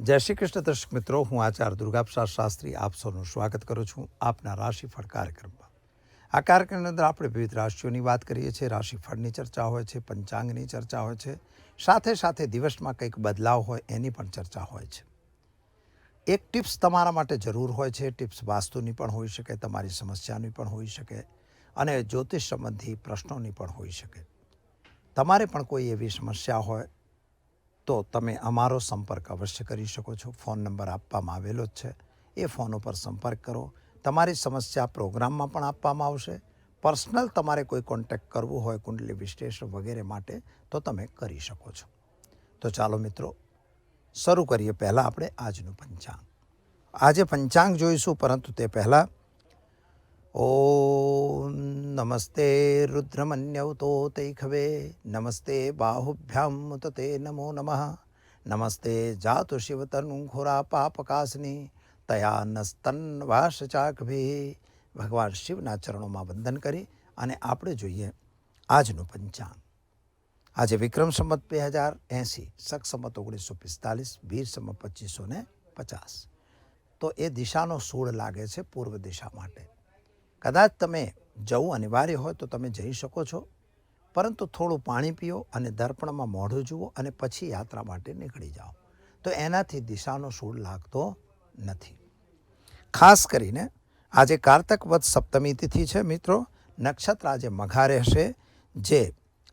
જય શ્રી કૃષ્ણ, દર્શક મિત્રો. હું આચાર્ય દુર્ગાપ્રસાદ શાસ્ત્રી આપ સૌનું સ્વાગત કરું છું આપના રાશિફળ કાર્યક્રમમાં. આ કાર્યક્રમની અંદર આપણે વિવિધ રાશિઓની વાત કરીએ છીએ. રાશિફળની ચર્ચા હોય છે, પંચાંગની ચર્ચા હોય છે, સાથે સાથે દિવસમાં કંઈક બદલાવ હોય એની પણ ચર્ચા હોય છે. એક ટિપ્સ તમારા માટે જરૂર હોય છે. ટિપ્સ વાસ્તુની પણ હોઈ શકે, તમારી સમસ્યાની પણ હોઈ શકે અને જ્યોતિષ સંબંધી પ્રશ્નોની પણ હોઈ શકે. તમારે પણ કોઈ એવી સમસ્યા હોય, તો તમે અમારો સંપર્ક અવશ્ય કરી શકો છો. ફોન નંબર આપવામાં આવેલો જ છે. એ ફોન ઉપર સંપર્ક કરો. તમારી સમસ્યા પ્રોગ્રામમાં પણ આપવામાં આવશે. પર્સનલ તમારે કોઈ કોન્ટેક્ટ કરવું હોય, કુંડલી વિશ્લેષણ વગેરે માટે, તો તમે કરી શકો છો. તો ચાલો મિત્રો, શરૂ કરીએ પહેલાં આપણે આજનું પંચાંગ. આજે પંચાંગ જોઈશું, પરંતુ તે પહેલાં ઓમ નમસ્તે રુદ્રમન્યવતો તૈખવે નમસ્તે બાહુભ્યામ મુત તે નમો નમઃ નમસ્તે જાતુ શિવતનુ ખોરા પાપકાસની તયા નસ્તન્વાસ ચાકભી ભગવાન શિવના ચરણોમાં વંદન કરી અને આપણે જોઈએ આજનું પંચાંગ આજે વિક્રમ સંમત બે હજાર એંસી શક સંમત ઓગણીસો પિસ્તાલીસ વીર સંમત પચીસો ને પચાસ તો એ દિશાનો સૂળ લાગે છે પૂર્વ દિશા માટે કદાચ તમે જવું અનિવાર્ય હોય તો તમે જઈ શકો છો, પરંતુ થોડું પાણી પીઓ અને દર્પણમાં મોઢું જુઓ અને પછી યાત્રા માટે નીકળી જાઓ. તો એનાથી દિશાનો સૂળ લાગતો નથી. ખાસ કરીને આજે કારતક વધ સપ્તમી તિથિ છે મિત્રો. નક્ષત્ર આજે મઘા રહેશે, જે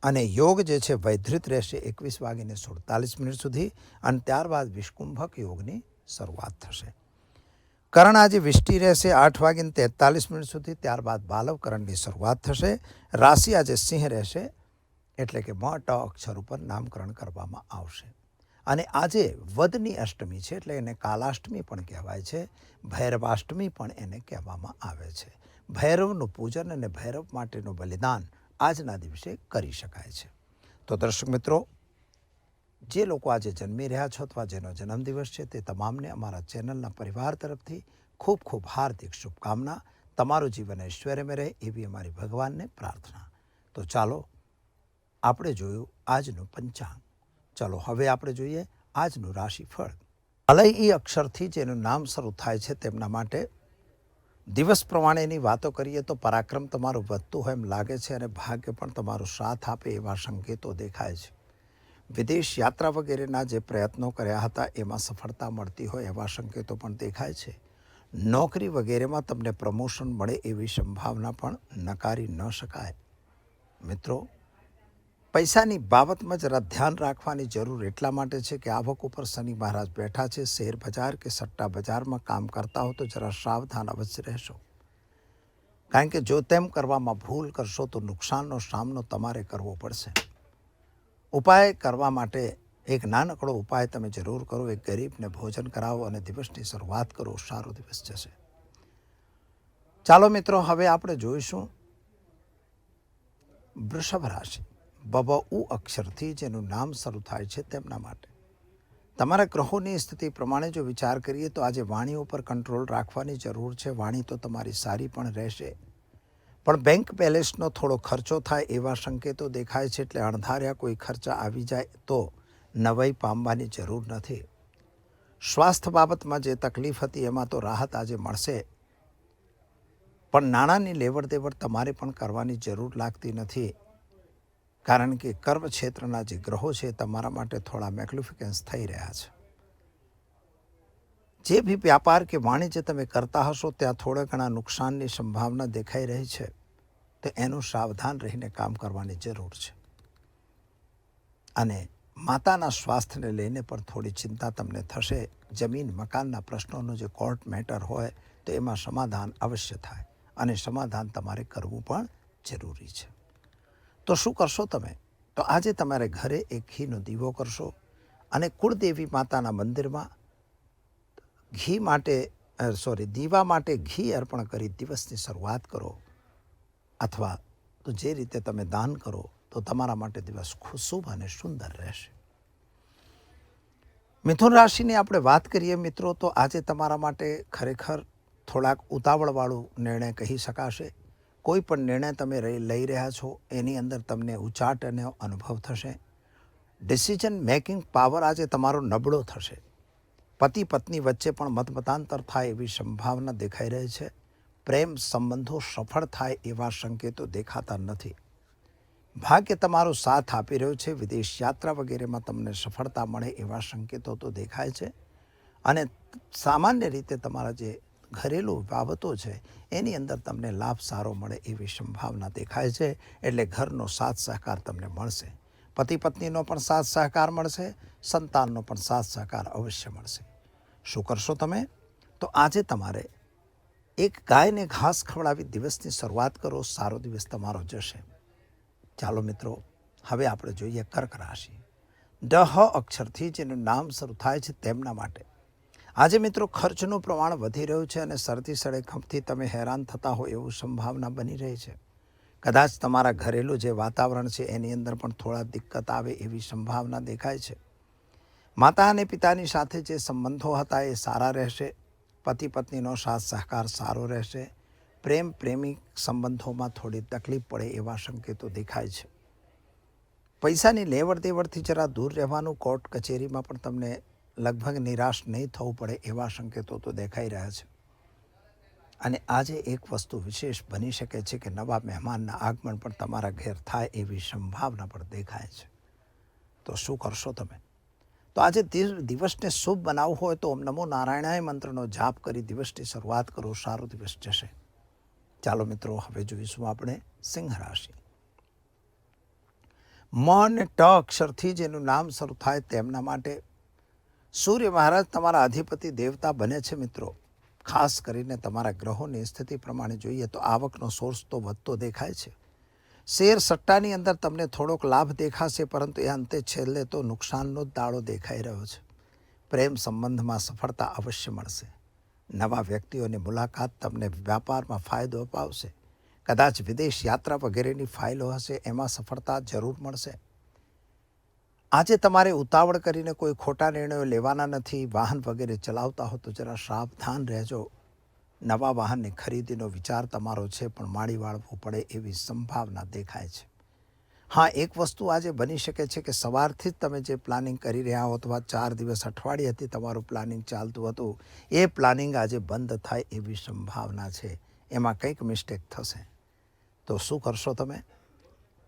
અને યોગ જે છે વૈધૃત રહેશે એકવીસ વાગીને સુડતાલીસ મિનિટ સુધી અને ત્યારબાદ વિષ્કુંભક યોગની શરૂઆત થશે. કરણ આજે વિષ્ટિ રહેશે આઠ વાગીને તેતાલીસ મિનિટ સુધી. ત્યારબાદ બાલવ કરણની શરૂઆત થશે. રાશિ આજે સિંહ રહેશે, એટલે કે મ ટ અક્ષર ઉપર નામકરણ કરવામાં આવશે. અને આજે વદની અષ્ટમી છે, એટલે એને કાલાષ્ટમી પણ કહેવાય છે. ભૈરવાષ્ટમી પણ એને કહેવામાં આવે છે. ભૈરવનું પૂજન અને ભૈરવ માટેનું બલિદાન આજના દિવસે કરી શકાય છે. તો દર્શક મિત્રો જે લોકો આજે જન્મી રહ્યા છો અથવા જેનો જન્મદિવસ છે તે તમામને અમારા ચેનલના પરિવાર તરફથી ખૂબ ખૂબ હાર્દિક શુભકામના. તમારું જીવન ઐશ્વર્યમાં રહે એવી અમારી ભગવાનને પ્રાર્થના. તો ચાલો, આપણે જોયું આજનું પંચાંગ. ચાલો, હવે આપણે જોઈએ આજનું રાશિફળ. અલય ઈ અક્ષરથી જેનું નામ શરૂ થાય છે તેમના માટે. દિવસ પ્રમાણેની વાતો કરીએ તો પરાક્રમ તમારું વધતું હોય એમ લાગે છે અને ભાગ્ય પણ તમારો સાથ આપે એવા સંકેતો દેખાય છે. વિદેશ યાત્રા વગેરેના જે પ્રયત્નો કર્યા હતા, એમાં સફળતા મળતી હોય એવા સંકેતો પણ દેખાય છે. નોકરી વગેરેમાં તમને પ્રમોશન મળે એવી સંભાવના પણ નકારી ન શકાય. મિત્રો, પૈસાની બાબતમાં જરા ધ્યાન રાખવાની જરૂર એટલા માટે છે કે આવક ઉપર શનિ મહારાજ બેઠા છે, શેર બજાર કે સટ્ટા બજારમાં કામ કરતા હો તો જરા સાવધાન અવશ્ય રહેશો. કારણ કે જો તેમ કરવામાં ભૂલ કરશો તો નુકસાનનો સામનો તમારે કરવો પડશે. ઉપાય કરવા માટે એક નાનકડો ઉપાય તમે જરૂર કરો. એક ગરીબને ભોજન કરાવો અને દિવસની શરૂઆત કરો. સારો દિવસ જશે. ચાલો મિત્રો, હવે આપણે જોઈશું વૃષભ રાશિ. બબ ઉ અક્ષરથી જેનું નામ શરૂ થાય છે તેમના માટે. તમારા ગ્રહોની સ્થિતિ પ્રમાણે જો વિચાર કરીએ તો આજે વાણી ઉપર કંટ્રોલ રાખવાની જરૂર છે. વાણી તો તમારી સારી પણ રહેશે. પણ બેંક બેલેન્સનો થોડો ખર્ચો થાય એવા સંકેતો દેખાય છે એટલે અણધાર્યા કોઈ ખર્ચા આવી જાય તો નવાઈ પામવાની જરૂર નથી. સ્વાસ્થ્ય બાબતમાં જે તકલીફ હતી એમાં તો રાહત આજે મળશે. પણ નાણાંની લેવડ દેવડ તમારે પણ કરવાની જરૂર લાગતી નથી. કારણ કે કર્મ ક્ષેત્રના જે ગ્રહો છે તમારા માટે થોડા મેગ્નિફિકન્સ થઈ રહ્યા છે. જે બી વ્યાપાર કે વાણિજ્ય તમે કરતા હશો, ત્યાં થોડા ઘણા નુકસાનની સંભાવના દેખાઈ રહી છે. તો એનું સાવધાન રહીને કામ કરવાની જરૂર છે. અને માતાના સ્વાસ્થ્યને લઈને પણ થોડી ચિંતા તમને થશે. જમીન, મકાનના પ્રશ્નોનો જે કોર્ટ મેટર હોય, તો એમાં સમાધાન અવશ્ય થાય. અને સમાધાન તમારે કરવું પણ જરૂરી છે. તો શું કરશો તમે? તો આજે તમારે ઘરે એક ઘીનો દીવો કરશો અને કુળદેવી માતાના મંદિરમાં ઘી માટે સોરી દીવા માટે ઘી અર્પણ કરી દિવસની શરૂઆત કરો. અથવા તો જે રીતે તમે દાન કરો, તો તમારા માટે દિવસ ખુશુભ અને સુંદર રહેશે. મિથુન રાશિની આપણે વાત કરીએ મિત્રો, તો આજે તમારા માટે ખરેખર થોડાક ઉતાવળવાળું નિર્ણય કહી શકાશે. કોઈ પણ નિર્ણય તમે લઈ રહ્યા છો, એની અંદર તમને ઉચાટ અને અનુભવ થશે. ડિસિઝન મેકિંગ પાવર આજે તમારો નબળો થશે. પતિ પત્ની વચ્ચે પણ મતમતાંતર થાય એવી સંભાવના દેખાઈ રહી છે. પ્રેમ સંબંધો સફળ થાય એવા સંકેતો દેખાતા નથી. ભાગ્ય તમારો સાથ આપી રહ્યો છે, વિદેશ યાત્રા વગેરેમાં તમને સફળતા મળે એવા સંકેતો તો દેખાય છે. અને સામાન્ય રીતે તમારા જે ઘરેલું બાબતો છે, એની અંદર તમને લાભ સારો મળે એવી સંભાવના દેખાય છે, એટલે ઘરનો સાથ સહકાર તમને મળશે. પતિ પત્નીનો પણ સાથ સહકાર મળશે, સંતાનનો પણ સાથ સહકાર અવશ્ય મળશે. શું કરશો તમે? તો આજે તમારે એક ગાયને ઘાસ ખવડાવી દિવસની શરૂઆત કરો, સારો દિવસ તમારો જશે. ચાલો મિત્રો, હવે આપણે જોઈએ કર્ક રાશિ. ડહ અક્ષરથી જેનું નામ શરૂ થાય છે તેમના માટે. આજે મિત્રો, ખર્ચનું પ્રમાણ વધી રહ્યું છે અને શરતી સળેખમથી તમે હેરાન થતા હો એવું સંભાવના બની રહી છે. કદાચ તમારા ઘરેલું જે વાતાવરણ છે એની અંદર પણ થોડા દિક્કત આવે એવી સંભાવના દેખાય છે. માતા અને પિતાની સાથે જે સંબંધો હતા એ સારા રહેશે, પતિ પત્નીનો સાથ સહકાર સારો રહેશે, પ્રેમ પ્રેમિક સંબંધોમાં થોડી તકલીફ પડે એવા સંકેતો દેખાય છે. પૈસાની લેવડ દેવડથી જરા દૂર રહેવાનું કોર્ટ કચેરીમાં પણ તમને લગભગ નિરાશ નહીં થવું પડે એવા સંકેતો તો દેખાઈ રહ્યા છે. અને આજે એક વસ્તુ વિશેષ બની શકે છે કે નવા મહેમાનના આગમન પણ તમારા ઘેર થાય એવી સંભાવના પણ દેખાય છે. તો શું કરશો તમે? તો આજે દિવસને શુભ બનાવવું હોય તો ઓમ નમો નારાયણાય મંત્રનો જાપ કરી દિવસની શરૂઆત કરો, સારો દિવસ જશે. ચાલો મિત્રો, હવે જોઈશું આપણે સિંહ રાશિ. મ અને ટ અક્ષરથી જેનું નામ શરૂ થાય તેમના માટે. સૂર્ય મહારાજ તમારા અધિપતિ દેવતા બને છે મિત્રો. ખાસ કરીને તમારા ગ્રહોની સ્થિતિ પ્રમાણે જોઈએ તો આવકનો સોર્સ તો વધતો દેખાય છે. શેર સટ્ટાની અંદર તમને થોડોક લાભ દેખાશે, પરંતુ એ અંતે છેલ્લે તો નુકસાનનો જ દાડો દેખાઈ રહ્યો છે. પ્રેમ સંબંધમાં સફળતા અવશ્ય મળશે. નવા વ્યક્તિઓની મુલાકાત તમને વ્યાપારમાં ફાયદો અપાવશે. કદાચ વિદેશ યાત્રા વગેરેની ફાઇલો હશે, એમાં સફળતા જરૂર મળશે. આજે તમારે ઉતાવળ કરીને કોઈ ખોટા નિર્ણયો લેવાના નથી, વાહન વગેરે ચલાવતા હો તો જરા સાવધાન રહેજો. નવા વાહનની ખરીદીનો વિચાર તમારો છે, પણ માળી વાળવું પડે એવી સંભાવના દેખાય છે. હા, એક વસ્તુ આજે બની શકે છે કે સવારથી જ તમે જે પ્લાનિંગ કરી રહ્યા હો, અથવા ચાર દિવસ અઠવાડિયાથી તમારું પ્લાનિંગ ચાલતું હતું, એ પ્લાનિંગ આજે બંધ થાય એવી સંભાવના છે. એમાં કંઈક મિસ્ટેક થશે. તો શું કરશો તમે?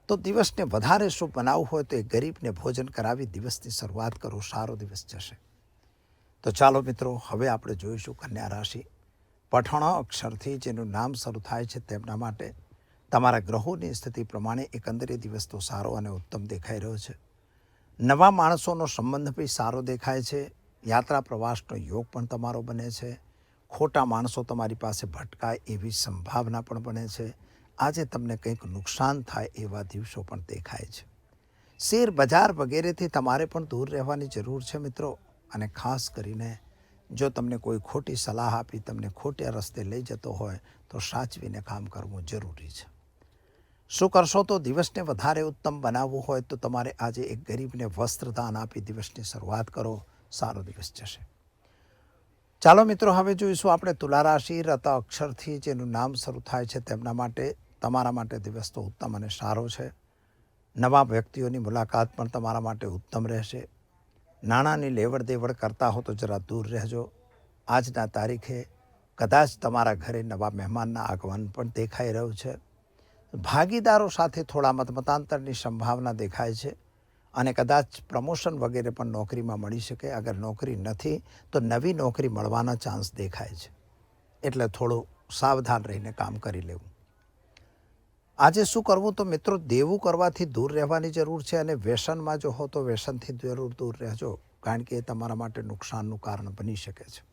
તો દિવસને વધારે શું બનાવવું હોય તો એ ગરીબને ભોજન કરાવી દિવસની શરૂઆત કરો, સારો દિવસ જશે. તો ચાલો મિત્રો, હવે આપણે જોઈશું કન્યા રાશિ પઠણ અક્ષરથી જેનું નામ શરૂ થાય છે તેમના માટે તમારા ગ્રહોની સ્થિતિ પ્રમાણે એકંદરે દિવસ તો સારો અને ઉત્તમ દેખાઈ રહ્યો છે. નવા માણસોનો સંબંધ બી સારો દેખાય છે. યાત્રા પ્રવાસનો યોગ પણ તમારો બને છે. ખોટા માણસો તમારી પાસે ભટકાય એવી સંભાવના પણ બને છે. આજે તમને કંઈક નુકસાન થાય એવા દિવસો પણ દેખાય છે. શેર બજાર વગેરેથી તમારે પણ દૂર રહેવાની જરૂર છે મિત્રો. અને ખાસ કરીને જો તમને કોઈ ખોટી સલાહ આપી, તમને ખોટા રસ્તે લઈ જતો હોય, તો સાચવીને કામ કરવું જરૂરી છે. શું કરશો તો દિવસને વધારે ઉત્તમ બનાવવું હોય તો તમારે આજે એક ગરીબને વસ્ત્રદાન આપી દિવસની શરૂઆત કરો. સારો દિવસ જશે. ચાલો મિત્રો, હવે જોઈશું આપણે તુલા રાશિ રત અક્ષરથી જેનું નામ શરૂ થાય છે તેમના માટે, તમારા માટે દિવસ તો ઉત્તમ અને સારો છે. નવા વ્યક્તિઓની મુલાકાત પણ તમારા માટે ઉત્તમ રહેશે. નાણાંની લેવડ દેવડ કરતા હો તો જરા દૂર રહેજો. આજના તારીખે કદાચ તમારા ઘરે નવા મહેમાનના આગમન પણ દેખાઈ રહ્યું છે. ભાગીદારો સાથે થોડા મતમતાંતરની સંભાવના દેખાય છે અને કદાચ પ્રમોશન વગેરે પણ નોકરીમાં મળી શકે. અગર નોકરી નથી તો નવી નોકરી મળવાના ચાન્સ દેખાય છે. એટલે થોડું સાવધાન રહીને કામ કરી લેવું. આજે શું કરવું? તો મિત્રો, દેવું કરવાથી દૂર રહેવાની જરૂર છે અને વ્યસનમાં જો હો તો વ્યસનથી જરૂર દૂર રહેજો, કારણ કે એ તમારા માટે નુકસાનનું કારણ બની શકે છે.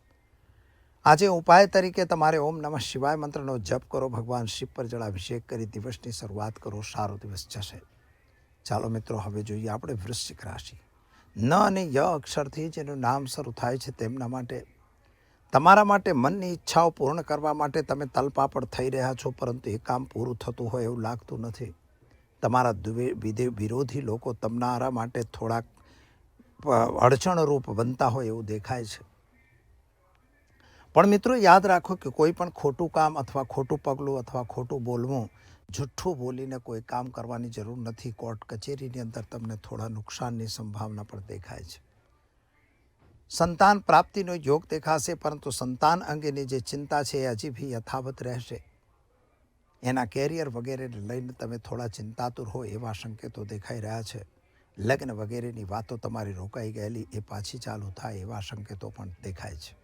આજે ઉપાય તરીકે તમારે ઓમ નમઃ શિવાય મંત્રનો જપ કરો, ભગવાન શિવ પર જળાભિષેક કરી, દિવસની શરૂઆત કરો, સારો દિવસ જશે. ચાલો મિત્રો, હવે જોઈએ આપણે વૃશ્ચિક રાશિ. ન અને ય અક્ષરથી જેનું નામ શરૂ થાય છે તેમના માટે. તમારા માટે મનની ઈચ્છાઓ પૂર્ણ કરવા માટે તમે તલપાપડ થઈ રહ્યા છો, પરંતુ એ કામ પૂરું થતું હોય એવું લાગતું નથી. તમારા વિરોધી લોકો તમારા માટે થોડાક અડચણરૂપ બનતા હોય એવું દેખાય છે. પણ મિત્રો, યાદ રાખો કે કોઈ પણ ખોટું કામ અથવા ખોટું પગલું અથવા ખોટું બોલવું, જુઠ્ઠું બોલીને કોઈ કામ કરવાની જરૂર નથી. કોર્ટ કચેરીની અંદર તમને થોડા નુકસાનની સંભાવના પણ દેખાય છે. સંતાન પ્રાપ્તિનો યોગ દેખાશે, પરંતુ સંતાન અંગેની જે ચિંતા છે એ હજી બી યથાવત રહેશે. એના કેરિયર વગેરેને લઈને તમે થોડા ચિંતાતુર હો એવા સંકેતો દેખાઈ રહ્યા છે. લગ્ન વગેરેની વાતો તમારી રોકાઈ ગયેલી, એ પાછી ચાલુ થાય એવા સંકેતો પણ દેખાય છે.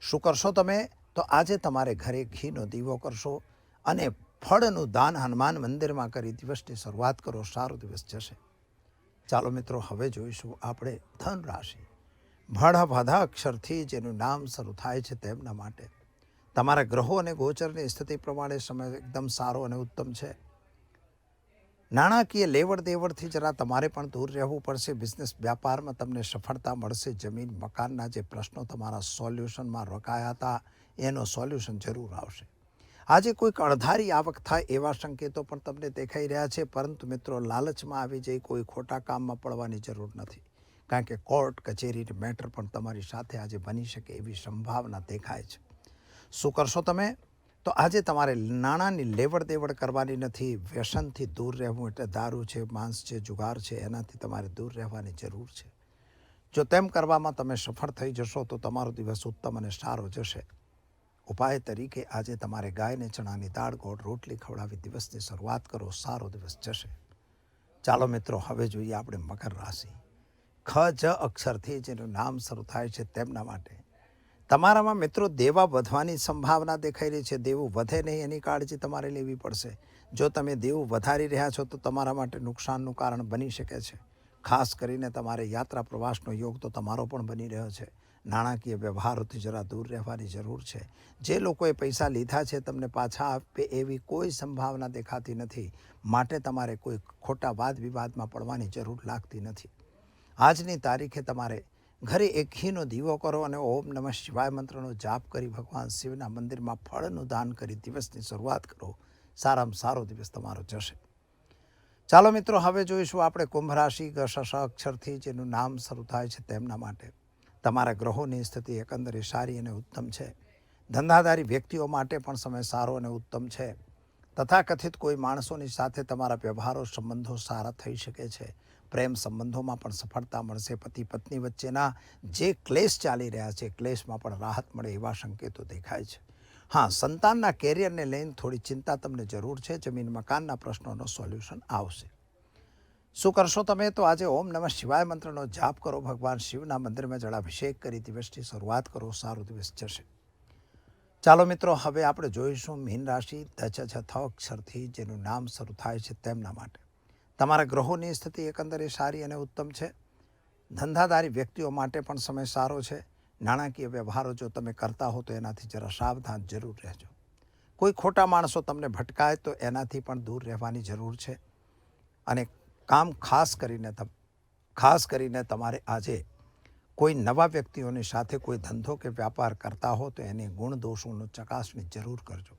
શું કરશો તમે? તો આજે તમારે ઘરે ઘીનો દીવો કરશો અને ફળનું દાન હનુમાન મંદિરમાં કરી દિવસની શરૂઆત કરો, સારો દિવસ જશે. ચાલો મિત્રો, હવે જોઈશું આપણે ધન રાશિ ભળ ભાધા અક્ષરથી જેનું નામ શરૂ થાય છે તેમના માટે. તમારા ગ્રહો અને ગોચરની સ્થિતિ પ્રમાણે સમય એકદમ સારો અને ઉત્તમ છે. નાણાકીય લેવડ દેવડથી જરા તમારે પણ દૂર રહેવું પડશે. બિઝનેસ વ્યાપારમાં તમને સફળતા મળશે. જમીન, મકાનના જે પ્રશ્નો તમારા સોલ્યુશનમાં રોકાયા હતા, એનો સોલ્યુશન જરૂર આવશે. આજે કોઈક અણધારી આવક થાય એવા સંકેતો પણ તમને દેખાઈ રહ્યા છે. પરંતુ મિત્રો, લાલચમાં આવી જઈ કોઈ ખોટા કામમાં પડવાની જરૂર નથી. કારણ કે કોર્ટ, કચેરી મેટર પણ તમારી સાથે આજે બની શકે એવી સંભાવના દેખાય છે. શું કરશો તમે? તો આજે તમારે નાણાંની લેવડ દેવડ કરવાની નથી, વ્યસનથી દૂર રહેવું એટલે દારૂ છે, માંસ છે, જુગાર છે, એનાથી તમારે દૂર રહેવાની જરૂર છે. જો તેમ કરવામાં તમે સફળ થઈ જશો તો તમારો દિવસ ઉત્તમ અને સારો જશે. ઉપાય તરીકે આજે તમારે ગાયને ચણાની દાળ, ગોળ, રોટલી ખવડાવી દિવસની શરૂઆત કરો, સારો દિવસ જશે. ચાલો મિત્રો, હવે જોઈએ આપણે મકર રાશિ. ખ, જ, અક્ષરથી જેનું નામ શરૂ થાય છે તેમના માટે. તમારામાં મિત્રો દેવા વધવાની સંભાવના દેખાઈ રહી છે. દેવું વધે નહીં એની કાળજી તમારે લેવી પડશે. જો તમે દેવું વધારી રહ્યા છો, તો તમારા માટે નુકસાનનું કારણ બની શકે છે. ખાસ કરીને તમારે યાત્રા પ્રવાસનો યોગ તો તમારો પણ બની રહ્યો છે. નાણાકીય વ્યવહારોથી જરા દૂર રહેવાની જરૂર છે. જે લોકોએ પૈસા લીધા છે, તમને પાછા આપે એવી કોઈ સંભાવના દેખાતી નથી. માટે તમારે કોઈ ખોટા વાદ વિવાદમાં પડવાની જરૂર લાગતી નથી. આજની તારીખે તમારે ઘરે એક ઘીનો દીવો કરો અને ઓમ નમઃ શિવાય મંત્રનો જાપ કરી ભગવાન શિવના મંદિરમાં ફળનું દાન કરી દિવસની શરૂઆત કરો. સારામાં સારો દિવસ તમારો જશે. ચાલો મિત્રો, હવે જોઈશું આપણે કુંભ રાશિ ગશ અક્ષરથી જેનું નામ શરૂ થાય છે તેમના માટે. તમારા ગ્રહોની સ્થિતિ એકંદરે સારી અને ઉત્તમ છે. ધંધાધારી વ્યક્તિઓ માટે પણ સમય સારો અને ઉત્તમ છે. તથાકથિત કોઈ માણસોની સાથે તમારા વ્યવહારો, સંબંધો સારા થઈ શકે છે. પ્રેમ સંબંધોમાં પણ સફળતા મળશે. પતિ પત્ની વચ્ચેના જે ક્લેશ ચાલી રહ્યા છે, ક્લેશમાં પણ રાહત મળે એવા સંકેતો દેખાય છે. હા, સંતાનના કેરિયરને લઈને થોડી ચિંતા તમને જરૂર છે. જમીન મકાનના પ્રશ્નોનો સોલ્યુશન આવશે. શું કરશો તમે? તો આજે ઓમ નમઃ શિવાય મંત્રનો જાપ કરો. ભગવાન શિવના મંદિરમાં જળાભિષેક કરી દિવસની શરૂઆત કરો. સારો દિવસ જશે. ચાલો મિત્રો, હવે આપણે જોઈશું મીન રાશિ દચ છ અક્ષરથી જેનું નામ શરૂ થાય છે તેમના માટે. તમારા ગ્રહોની સ્થિતિ એકંદરે સારી અને ઉત્તમ છે. ધંધાદારી વ્યક્તિઓ માટે પણ સમય સારો છે. નાણાકીય વ્યવહારો જો તમે કરતા હો તો એનાથી જરા સાવધાન જરૂર રહેજો. કોઈ ખોટા માણસો તમને ભટકાય તો એનાથી પણ દૂર રહેવાની જરૂર છે. અને કામ ખાસ કરીને ખાસ કરીને તમારે આજે કોઈ નવા વ્યક્તિઓની સાથે કોઈ ધંધો કે વ્યાપાર કરતા હો તો એની ગુણ દોષોનું ચકાસણી જરૂર કરજો.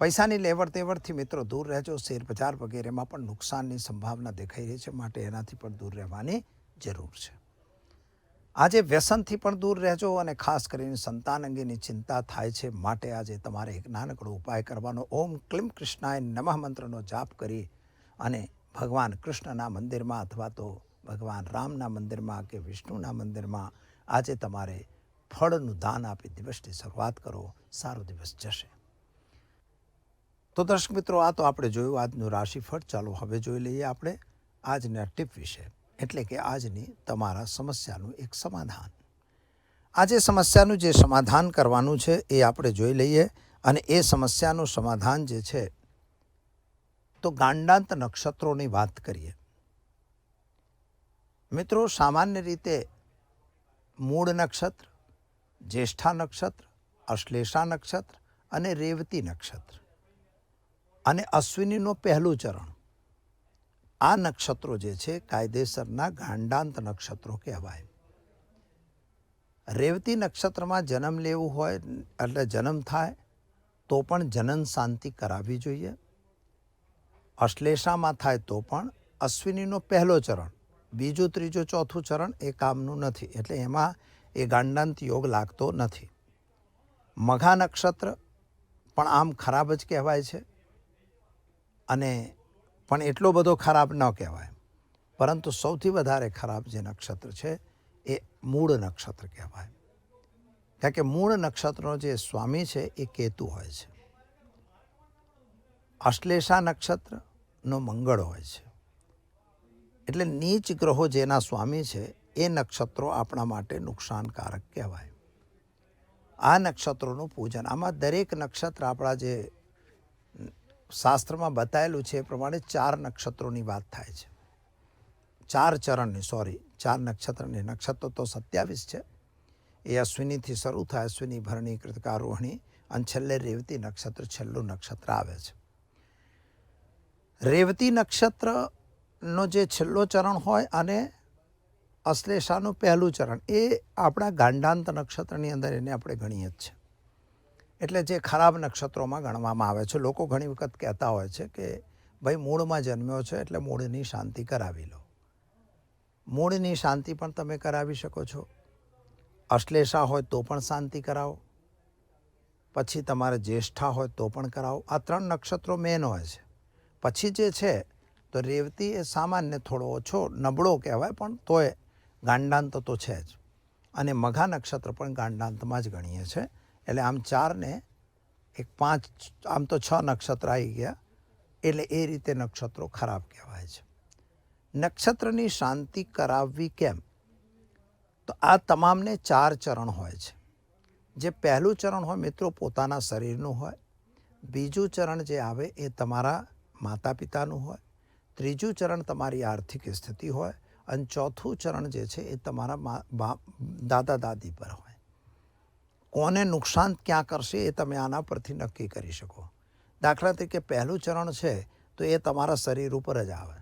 પૈસાની લેવડ દેવડથી મિત્રો દૂર રહેજો, શેર બજાર વગેરેમાં પણ નુકસાનની સંભાવના દેખાઈ રહી છે, માટે એનાથી પણ દૂર રહેવાની જરૂર છે. આજે વ્યસનથી પણ દૂર રહેજો અને ખાસ કરીને સંતાન અંગેની ચિંતા થાય છે, માટે આજે તમારે એક નાનકડો ઉપાય કરવાનો. ઓમ ક્લિમ કૃષ્ણાય નમઃ મંત્રનો જાપ કરી અને ભગવાન કૃષ્ણના મંદિરમાં અથવા તો ભગવાન રામના મંદિરમાં કે વિષ્ણુના મંદિરમાં આજે તમારે ફળનું દાન આપી દિવસની શરૂઆત કરો. સારો દિવસ જશે. તો દર્શક મિત્રો, આ તો આપણે જોયું, આજનું રાશિફળ. ચાલો હવે જોઈ લઈએ આપણે આજના ટીપ વિશે. એટલે કે આજની તમારા સમસ્યાનું એક સમાધાન. આજે સમસ્યાનું જે સમાધાન કરવાનું છે, એ આપણે જોઈ લઈએ અને એ સમસ્યાનું સમાધાન જે છે, તો ગાંડાંત નક્ષત્રોની વાત કરીએ. મિત્રો, સામાન્ય રીતે મૂળ નક્ષત્ર, જ્યેષ્ઠા નક્ષત્ર, અશ્લેષા નક્ષત્ર અને રેવતી નક્ષત્ર. અને અશ્વિનીનું પહેલું ચરણ. આ નક્ષત્રો જે છે, કાયદેસરના ગાંડાંત નક્ષત્રો કહેવાય. રેવતી નક્ષત્રમાં જન્મ લેવું હોય, એટલે જન્મ થાય, તો પણ જનન શાંતિ કરાવવી જોઈએ. અશ્લેષામાં થાય તો પણ અશ્વિનીનો પહેલો ચરણ. બીજું, ત્રીજું, ચોથું ચરણ એ કામનું નથી, એટલે એમાં એ ગાંડાંત યોગ લાગતો નથી. મઘા નક્ષત્ર પણ આમ ખરાબ જ કહેવાય છે. અને પણ એટલો બધો ખરાબ ન કહેવાય. પરંતુ સૌથી વધારે ખરાબ જે નક્ષત્ર છે, એ મૂળ નક્ષત્ર કહેવાય. કારણ કે મૂળ નક્ષત્રનો જે સ્વામી છે, એ કેતુ હોય છે. અશ્લેષા નક્ષત્રનો મંગળ હોય છે. એટલે નીચ ગ્રહો જેના સ્વામી છે, એ નક્ષત્રો આપણા માટે નુકસાનકારક કહેવાય. આ નક્ષત્રોનું પૂજન, આમાં દરેક નક્ષત્ર આપણા જે શાસ્ત્રમાં બતાવેલું છે એ પ્રમાણે ચાર નક્ષત્રોની વાત થાય છે. ચાર ચરણની સોરી ચાર નક્ષત્રની. નક્ષત્ર તો સત્યાવીસ છે. એ અશ્વિનીથી શરૂ થાય, અશ્વિની, ભરણી, કૃતકા અને છેલ્લે રેવતી નક્ષત્ર, છેલ્લું નક્ષત્ર આવે છે. રેવતી નક્ષત્રનો જે છેલ્લો ચરણ હોય અને અશ્લેષાનું પહેલું ચરણ, એ આપણા ગાંડાંત નક્ષત્રની અંદર એને આપણે ગણીએ જ છે એટલે જે ખરાબ નક્ષત્રોમાં ગણવામાં આવે છે, લોકો ઘણી વખત કહેતા હોય છે કે, ભાઈ, મૂળમાં જન્મ્યો છે એટલે મૂળની શાંતિ કરાવી લો. મૂળની શાંતિ પણ તમે કરાવી શકો છો. અશ્લેષા હોય તો પણ શાંતિ કરાવો. પછી તમારે જ્યેષ્ઠા હોય તો પણ કરાવો. આ ત્રણ નક્ષત્રો મેન હોય છે. પછી જે છે, તો રેવતી એ સામાન્ય થોડો ઓછો નબળો કહેવાય, પણ તોય ગાંડાંત તો છે જ. અને મઘા નક્ષત્ર પણ ગાંડાંતમાં જ ગણીએ છે. એટલે આમ ચારને એક પાંચ, આમ તો છ નક્ષત્ર આવી ગયા. એટલે એ રીતે નક્ષત્રો ખરાબ કહેવાય છે. નક્ષત્રની શાંતિ કરાવવી કેમ? તો આ તમામને ચાર ચરણ હોય છે. જે પહેલું ચરણ હોય મિત્રો પોતાના શરીરનું હોય. બીજું ચરણ જે આવે એ તમારા માતા પિતાનું હોય. ત્રીજું ચરણ તમારી આર્થિક સ્થિતિ હોય. અને ચોથું ચરણ જે છે એ તમારા દાદા દાદી પર હોય. કોને નુકસાન ક્યાં કરશે એ તમે આના પરથી નક્કી કરી શકો. દાખલા તરીકે પહેલું ચરણ છે તો એ તમારા શરીર ઉપર જ આવે.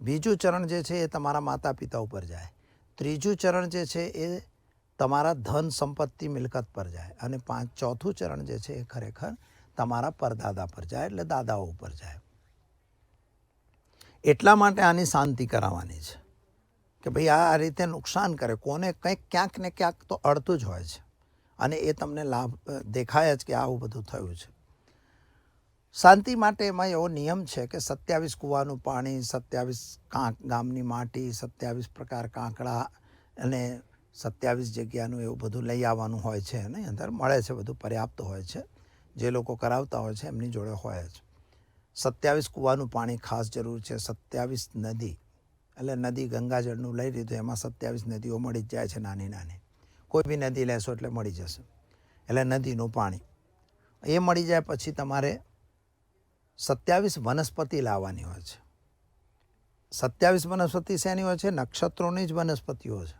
બીજું ચરણ જે છે એ તમારા માતા પિતા ઉપર જાય. ત્રીજું ચરણ જે છે એ તમારા ધન સંપત્તિ મિલકત પર જાય. અને પાંચ, ચોથું ચરણ જે છે એ ખરેખર તમારા પરદાદા પર જાય એટલે દાદાઓ ઉપર જાય. એટલા માટે આની શાંતિ કરાવવાની છે કે ભાઈ આ રીતે નુકસાન કરે. કોને કંઈક ક્યાંક ને ક્યાંક તો અડતું જ હોય છે. અને એ તમને લાભ દેખાય જ કે આવું બધું થયું છે. શાંતિ માટે એમાં એવો નિયમ છે કે સત્યાવીસ કૂવાનું પાણી, સત્યાવીસ કાંક ગામની માટી, સત્યાવીસ પ્રકાર કાંકડા અને સત્યાવીસ જગ્યાનું એવું બધું લઈ આવવાનું હોય છે અને અંદર મળે છે બધું પર્યાપ્ત હોય છે. જે લોકો કરાવતા હોય છે એમની જોડે હોય જ. સત્યાવીસ કૂવાનું પાણી ખાસ જરૂર છે. સત્યાવીસ નદી, એટલે નદી ગંગાજળનું લઈ લીધું, એમાં સત્યાવીસ નદીઓ મળી જ જાય છે નાની નાની કોઈ બી નદી લેશો એટલે મળી જશે. એટલે નદીનું પાણી. એ મળી જાય પછી તમારે સત્યાવીસ વનસ્પતિ લાવવાની હોય છે. સત્યાવીસ વનસ્પતિ શેની હોય છે? નક્ષત્રોની જ વનસ્પતિઓ છે.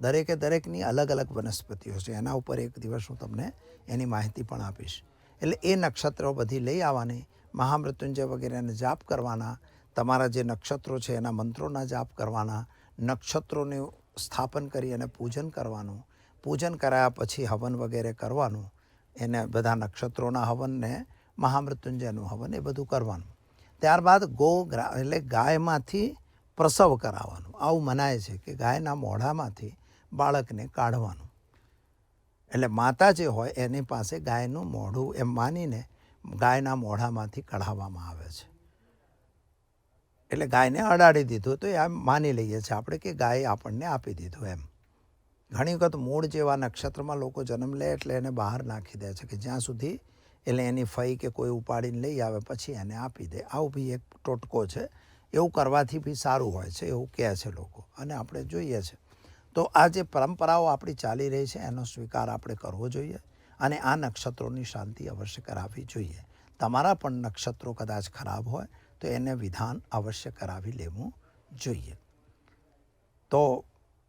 દરેકે દરેકની અલગ અલગ વનસ્પતિઓ છે. એના ઉપર એક દિવસ હું તમને એની માહિતી પણ આપીશ. એટલે એ નક્ષત્રો બધી લઈ આવવાની. મહામૃત્યુંજય વગેરેને જાપ કરવાના. તમારા જે નક્ષત્રો છે એના મંત્રોના જાપ કરવાના. નક્ષત્રોનું સ્થાપન કરી અને પૂજન કરવાનું. પૂજન કરાયા પછી હવન વગેરે કરવાનું, એને બધા નક્ષત્રોના હવનને મહામૃત્યુંજયનું હવન એ બધું કરવાનું. ત્યારબાદ ગો એટલે ગાયમાંથી પ્રસવ કરાવવાનું. આવું મનાય છે કે ગાયના મોઢામાંથી બાળકને કાઢવાનું. એટલે માતા જે હોય એની પાસે ગાયનું મોઢું એમ માનીને ગાયના મોઢામાંથી કઢાવવામાં આવે છે. એટલે ગાયને અડાડી દીધું તો એમ માની લઈએ છીએ આપણે કે ગાય આપણને આપી દીધું એમ. ઘણી વખત મૂળ જેવા નક્ષત્રમાં લોકો જન્મ લે એટલે એને બહાર નાખી દે છે કે જ્યાં સુધી એટલે એની ફઈ કે કોઈ ઉપાડીને લઈ આવે પછી એને આપી દે. આવું બી એક ટોટકો છે. એવું કરવાથી બી સારું હોય છે, એવું કહે છે લોકો. અને આપણે જોઈએ છે. તો આ જે પરંપરાઓ આપણી ચાલી રહી છે, એનો સ્વીકાર આપણે કરવો જોઈએ અને આ નક્ષત્રોની શાંતિ અવશ્ય કરાવવી જોઈએ. તમારા પણ નક્ષત્રો કદાચ ખરાબ હોય તો એને વિધાન અવશ્ય કરાવી લેવું જોઈએ. તો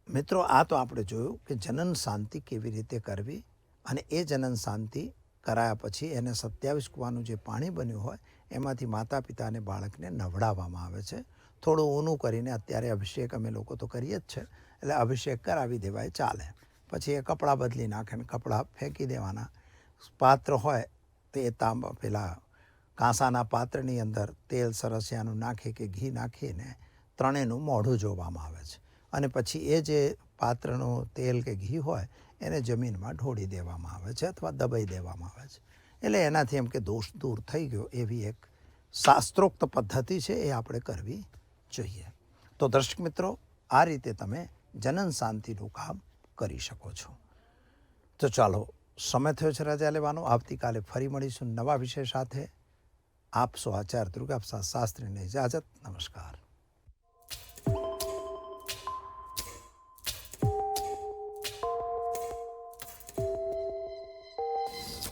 મિત્રો, આ તો આપણે જોયું કે જનન શાંતિ કેવી રીતે કરવી અને એ જનન શાંતિ કરાયા પછી એને સત્યાવીસ કૂવાનું જે પાણી બન્યું હોય, એમાંથી માતા પિતા અને બાળકને નવડાવવામાં આવે છે. થોડું ઊનું કરીને અત્યારે અભિષેક અમે લોકો તો કરીએ જ છે, એટલે અભિષેક કરાવી દેવાય, ચાલે. પછી એ કપડાં બદલી નાખે ને કપડાં ફેંકી દેવાના. પાત્ર હોય તે તાંબા, પેલા કાંસાના પાત્રની અંદર તેલ સરસિયાનું નાખી કે ઘી નાખીને ત્રણેયનું મોઢું જોવામાં આવે છે. અને પછી એ જે પાત્રનું તેલ કે ઘી હોય, એને જમીનમાં ઢોળી દેવામાં આવે છે અથવા દબાઈ દેવામાં આવે છે. એટલે એનાથી એમ કે દોષ દૂર થઈ ગયો એવી એક શાસ્ત્રોક્ત પદ્ધતિ છે એ આપણે કરવી જોઈએ. તો દર્શક મિત્રો, આ રીતે તમે જનન શાંતિનું કામ કરી શકો છો. તો ચાલો, સમય થયો છે રજા લેવાનો. આવતીકાલે ફરી મળીશું નવા વિષય સાથે. આપસો આચાર્ય દુર્ગા પ્રસાદ શાસ્ત્રીને ઇજાજત. નમસ્કાર.